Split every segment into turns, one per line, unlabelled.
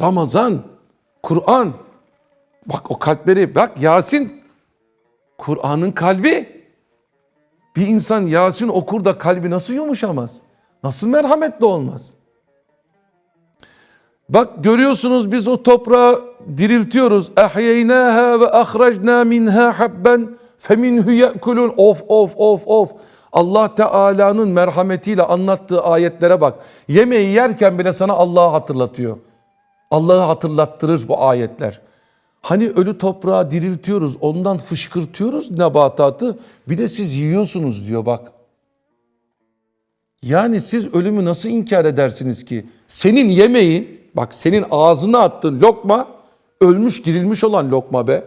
Ramazan, Kur'an. Bak o kalpleri, bak Yasin, Kur'an'ın kalbi. Bir insan Yasin okur da kalbi nasıl yumuşamaz? Nasıl merhametli olmaz? Bak görüyorsunuz biz o toprağı diriltiyoruz. Ehyeynâhâ ve ahrajnâ minhâ habben feminhu ye'kulun. Of of of of. Allah Teala'nın merhametiyle anlattığı ayetlere bak. Yemeği yerken bile sana Allah'ı hatırlatıyor. Allah'ı hatırlattırır bu ayetler. Hani ölü toprağı diriltiyoruz, ondan fışkırtıyoruz nebatatı. Bir de siz yiyorsunuz diyor bak. Yani siz ölümü nasıl inkar edersiniz ki? Senin yemeğin, bak senin ağzına attığın lokma, ölmüş dirilmiş olan lokma be.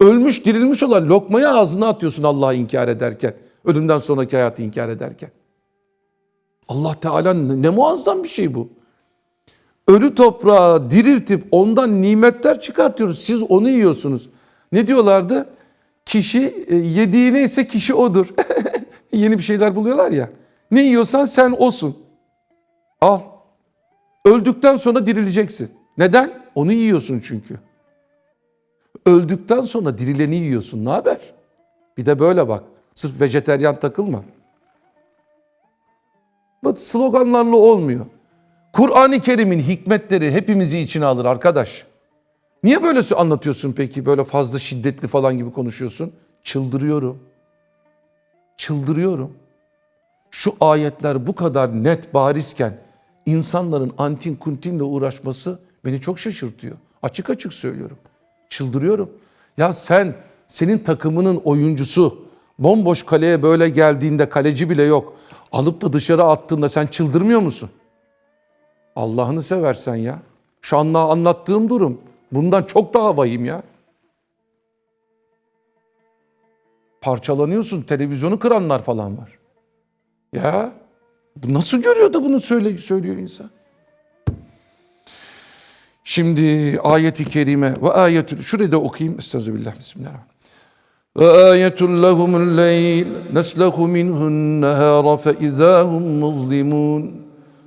Ölmüş dirilmiş olan lokmayı ağzına atıyorsun Allah'ı inkar ederken. Ölümden sonraki hayatı inkar ederken. Allah Teala ne, muazzam bir şey bu. Ölü toprağı diriltip ondan nimetler çıkartıyoruz. Siz onu yiyorsunuz. Ne diyorlardı? Kişi e, yediği neyse kişi odur. Yeni bir şeyler buluyorlar ya. Ne yiyorsan sen olsun. Al. Öldükten sonra dirileceksin. Neden? Onu yiyorsun çünkü. Öldükten sonra dirileni yiyorsun. Ne haber? Bir de böyle bak. Sırf vejeteryan takılma. Bu sloganlarla olmuyor. Kur'an-ı Kerim'in hikmetleri hepimizi içine alır arkadaş. Niye böyle anlatıyorsun peki? Böyle fazla şiddetli falan gibi konuşuyorsun. Çıldırıyorum. Çıldırıyorum. Şu ayetler bu kadar net barizken insanların antin kuntinle uğraşması beni çok şaşırtıyor. Açık açık söylüyorum. Çıldırıyorum. Ya sen senin takımının oyuncusu bomboş kaleye böyle geldiğinde kaleci bile yok. Alıp da dışarı attığında sen çıldırmıyor musun? Allah'ını seversen ya. Şu an anlattığım durum bundan çok daha vahim ya. Parçalanıyorsun, televizyonu kıranlar falan var. Ya bu nasıl görüyor da bunu söyle, söylüyor insan? Şimdi ayeti kerime ve ayetül şurayı da okuyayım. Estağfirullah. Bismillahirrahmanirrahim. Ve ayetul lehumul leyl neslehu minhun nehara fe izahum muzlimun.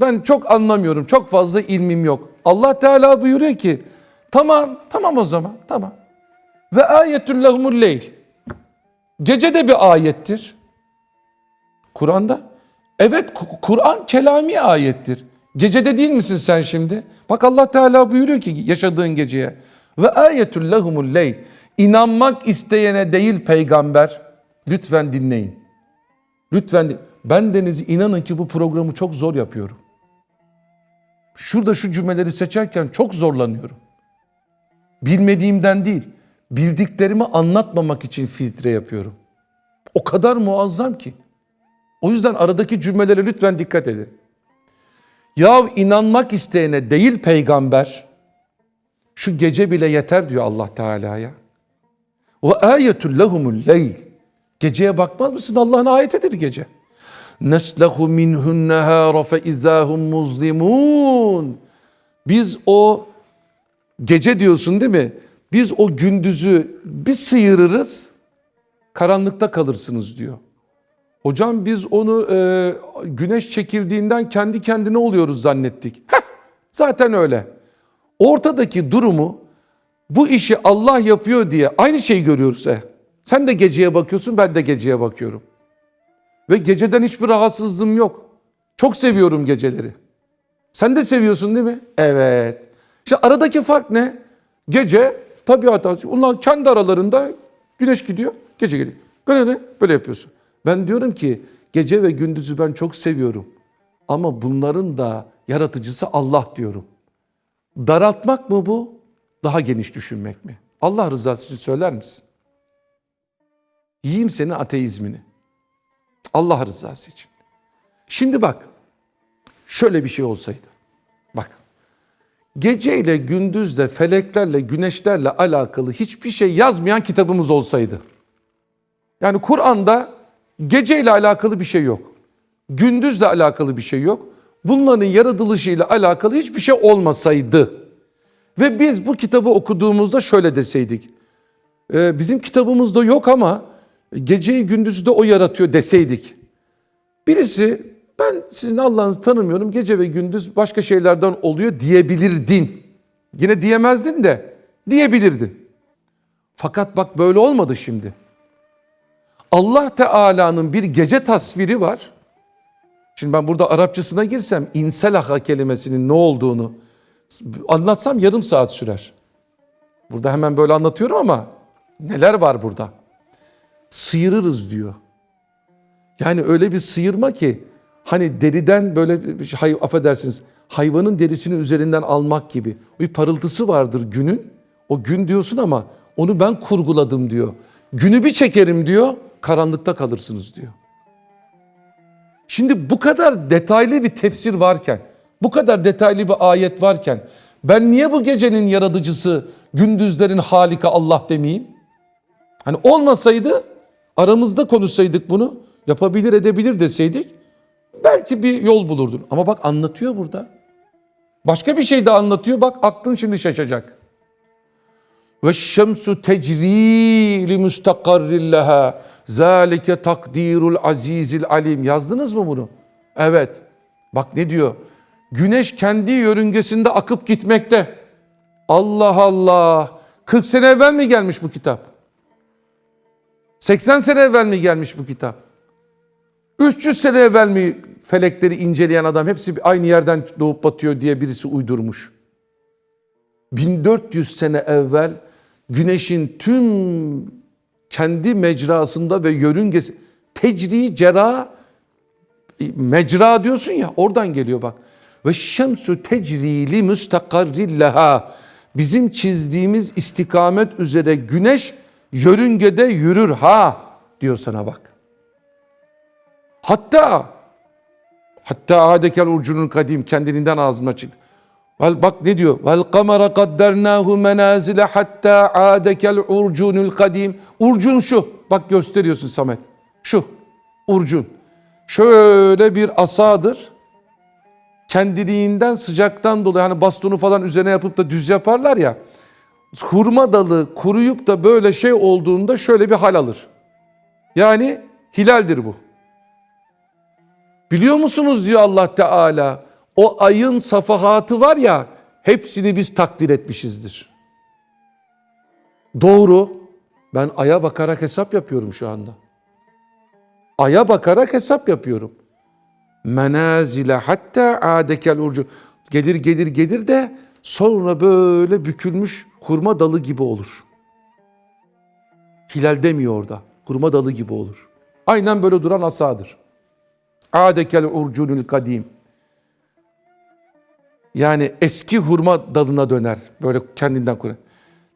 ben çok anlamıyorum. Çok fazla ilmim yok. Allah Teala buyuruyor ki tamam tamam o zaman tamam. Ve ayetül lehumul leyl. Gece de bir ayettir. Kur'an'da. Evet Ku- Kur'an kelami ayettir. Gecede değil misin sen şimdi? Bak Allah Teala buyuruyor ki yaşadığın geceye. Ve ayetül lehumul leyl. İnanmak isteyene değil peygamber. Lütfen dinleyin. Lütfen din- ben denizi inanın ki bu programı çok zor yapıyorum. Şurada şu cümleleri seçerken çok zorlanıyorum. Bilmediğimden değil, bildiklerimi anlatmamak için filtre yapıyorum. O kadar muazzam ki. O yüzden aradaki cümlelere lütfen dikkat edin. Ya inanmak isteyene değil peygamber, şu gece bile yeter diyor Allah Teala'ya. Ve ayetül lehumul leyl. Geceye bakmaz mısın? Allah'ın ayetidir gece. Neslehu minhun nehara fe izahum muzlimun. Biz o gece diyorsun değil mi? Biz o gündüzü bir sıyırırız, karanlıkta kalırsınız diyor. Hocam biz onu e, güneş çekildiğinden kendi kendine oluyoruz zannettik. Heh, zaten öyle. Ortadaki durumu bu işi Allah yapıyor diye aynı şeyi görüyoruz. He. Sen de geceye bakıyorsun, ben de geceye bakıyorum. Ve geceden hiçbir rahatsızlığım yok. Çok seviyorum geceleri. Sen de seviyorsun değil mi? Evet. İşte aradaki fark ne? Gece tabiata, onlar kendi aralarında güneş gidiyor, gece geliyor. Böyle? Böyle yapıyorsun. Ben diyorum ki gece ve gündüzü ben çok seviyorum. Ama bunların da yaratıcısı Allah diyorum. Daraltmak mı bu? Daha geniş düşünmek mi? Allah rızası için söyler misin? Yiyeyim senin ateizmini. Allah rızası için. Şimdi bak. Şöyle bir şey olsaydı. Bak. geceyle, gündüzle, feleklerle, güneşlerle alakalı hiçbir şey yazmayan kitabımız olsaydı. Yani Kur'an'da geceyle alakalı bir şey yok. Gündüzle alakalı bir şey yok. Bunların yaratılışıyla alakalı hiçbir şey olmasaydı. Ve biz bu kitabı okuduğumuzda şöyle deseydik. "Ee, bizim kitabımızda yok ama geceyi gündüzü de o yaratıyor deseydik. Birisi ben sizin Allah'ınızı tanımıyorum gece ve gündüz başka şeylerden oluyor diyebilirdin. Yine diyemezdin de diyebilirdin. Fakat bak böyle olmadı şimdi. Allah Teala'nın bir gece tasviri var. Şimdi ben burada Arapçasına girsem inselaha kelimesinin ne olduğunu anlatsam yarım saat sürer. Burada hemen böyle anlatıyorum ama neler var burada? Sıyırırız diyor. Yani öyle bir sıyırma ki hani deriden böyle hay, affedersiniz hayvanın derisini üzerinden almak gibi. Bir parıltısı vardır günün. O gün diyorsun ama onu ben kurguladım diyor. Günü bir çekerim diyor karanlıkta kalırsınız diyor. Şimdi bu kadar detaylı bir tefsir varken, bu kadar detaylı bir ayet varken ben niye bu gecenin yaratıcısı, gündüzlerin halika Allah demeyeyim? Hani olmasaydı aramızda konuşsaydık bunu yapabilir edebilir deseydik belki bir yol bulurdun. Ama bak anlatıyor burada. Başka bir şey de anlatıyor bak aklın şimdi şaşacak. Ve şemsu tecri li mustakarrillaha. Zalike takdirul azizil alim. Yazdınız mı bunu? Evet. Bak ne diyor? Güneş kendi yörüngesinde akıp gitmekte. Allah Allah. 40 sene evvel mi gelmiş bu kitap? 80 sene evvel mi gelmiş bu kitap? 300 sene evvel mi felekleri inceleyen adam hepsi aynı yerden doğup batıyor diye birisi uydurmuş. 1400 sene evvel güneşin tüm kendi mecrasında ve yörüngesi tecri cera mecra diyorsun ya oradan geliyor bak. Ve şemsu tecrili müstakarrillaha bizim çizdiğimiz istikamet üzere güneş yörüngede yürür ha diyor sana bak. Hatta hatta adekel urcunun kadim kendiliğinden ağzımdan çıktı. Vel bak ne diyor? Vel kamera kaddernahu menazile hatta adekel urcunul kadim. Urcun şu. Bak gösteriyorsun Samet. Şu. Urcun. Şöyle bir asadır. Kendiliğinden sıcaktan dolayı hani bastonu falan üzerine yapıp da düz yaparlar ya. Hurma dalı kuruyup da böyle şey olduğunda şöyle bir hal alır. Yani hilaldir bu. Biliyor musunuz diyor Allah Teala. O ayın safahatı var ya hepsini biz takdir etmişizdir. Doğru. Ben aya bakarak hesap yapıyorum şu anda. Aya bakarak hesap yapıyorum. Menazile hatta adekel urcu. Gelir gelir gelir de sonra böyle bükülmüş hurma dalı gibi olur. Hilal demiyor orada. Hurma dalı gibi olur. Aynen böyle duran asadır. Adekel urcunul kadim. Yani eski hurma dalına döner. Böyle kendinden kurar.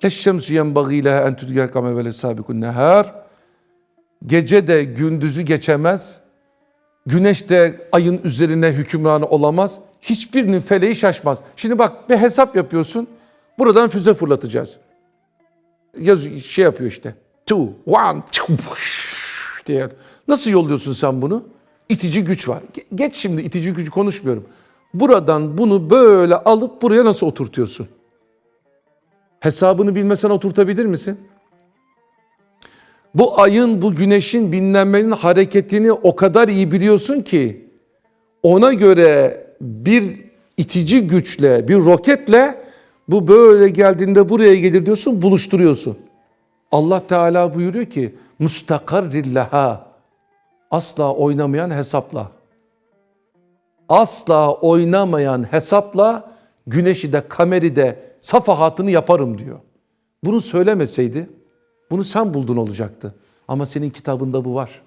Leşşemsü yenbagî leha en tudger kame vele sabikun nehar. Gece de gündüzü geçemez. Güneş de ayın üzerine hükümranı olamaz. Hiçbirinin feleği şaşmaz. Şimdi bak bir hesap yapıyorsun. Buradan füze fırlatacağız. Yaz şey yapıyor işte. Two, one, two, diye. Nasıl yolluyorsun sen bunu? İtici güç var. Ge- Geç şimdi itici gücü konuşmuyorum. Buradan bunu böyle alıp buraya nasıl oturtuyorsun? Hesabını bilmesen oturtabilir misin? Bu ayın, bu güneşin binlenmenin hareketini o kadar iyi biliyorsun ki ona göre bir itici güçle, bir roketle bu böyle geldiğinde buraya gelir diyorsun, buluşturuyorsun. Allah Teala buyuruyor ki mustakarrillaha asla oynamayan hesapla. Asla oynamayan hesapla güneşi de kameri de safahatını yaparım diyor. Bunu söylemeseydi bunu sen buldun olacaktı. Ama senin kitabında bu var.